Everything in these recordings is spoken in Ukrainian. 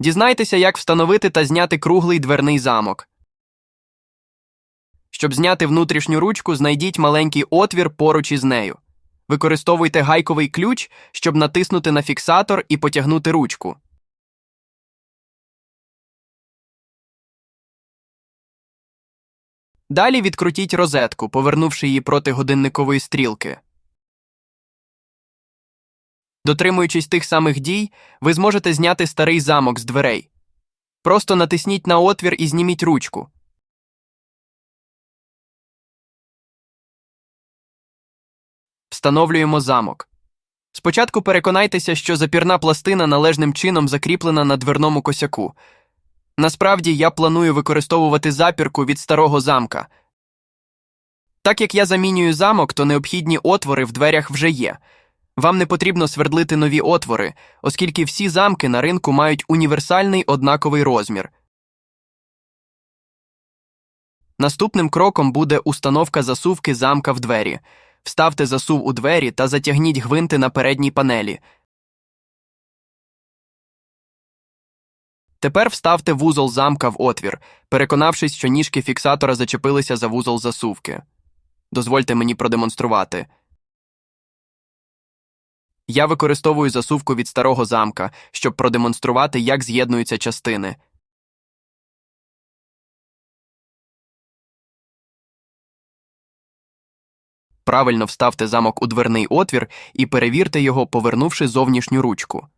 Дізнайтеся, як встановити та зняти круглий дверний замок. Щоб зняти внутрішню ручку, знайдіть маленький отвір поруч із нею. Використовуйте гайковий ключ, щоб натиснути на фіксатор і потягнути ручку. Далі відкрутіть розетку, повернувши її проти годинникової стрілки. Дотримуючись тих самих дій, ви зможете зняти старий замок з дверей. Просто натисніть на отвір і зніміть ручку. Встановлюємо замок. Спочатку переконайтеся, що запірна пластина належним чином закріплена на дверному косяку. Насправді я планую використовувати запірку від старого замка. Так як я замінюю замок, то необхідні отвори в дверях вже є. Вам не потрібно свердлити нові отвори, оскільки всі замки на ринку мають універсальний однаковий розмір. Наступним кроком буде установка засувки замка в двері. Вставте засув у двері та затягніть гвинти на передній панелі. Тепер вставте вузол замка в отвір, переконавшись, що ніжки фіксатора зачепилися за вузол засувки. Дозвольте мені продемонструвати. Я використовую засувку від старого замка, щоб продемонструвати, як з'єднуються частини. Правильно вставте замок у дверний отвір і перевірте його, повернувши зовнішню ручку.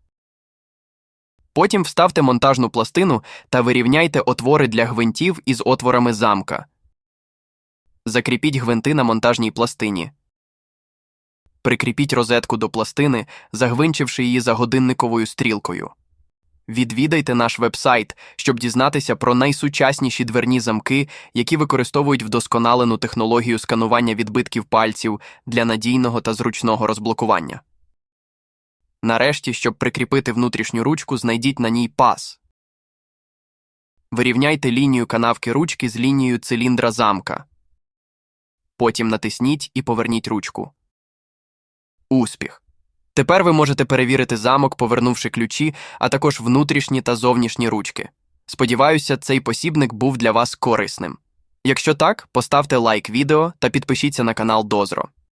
Потім вставте монтажну пластину та вирівняйте отвори для гвинтів із отворами замка. Закріпіть гвинти на монтажній пластині. Прикріпіть розетку до пластини, загвинчивши її за годинниковою стрілкою. Відвідайте наш вебсайт, щоб дізнатися про найсучасніші дверні замки, які використовують вдосконалену технологію сканування відбитків пальців для надійного та зручного розблокування. Нарешті, щоб прикріпити внутрішню ручку, знайдіть на ній пас. Вирівняйте лінію канавки ручки з лінією циліндра замка. Потім натисніть і поверніть ручку. Успіх! Тепер ви можете перевірити замок, повернувши ключі, а також внутрішні та зовнішні ручки. Сподіваюся, цей посібник був для вас корисним. Якщо так, поставте лайк відео та підпишіться на канал Дозро.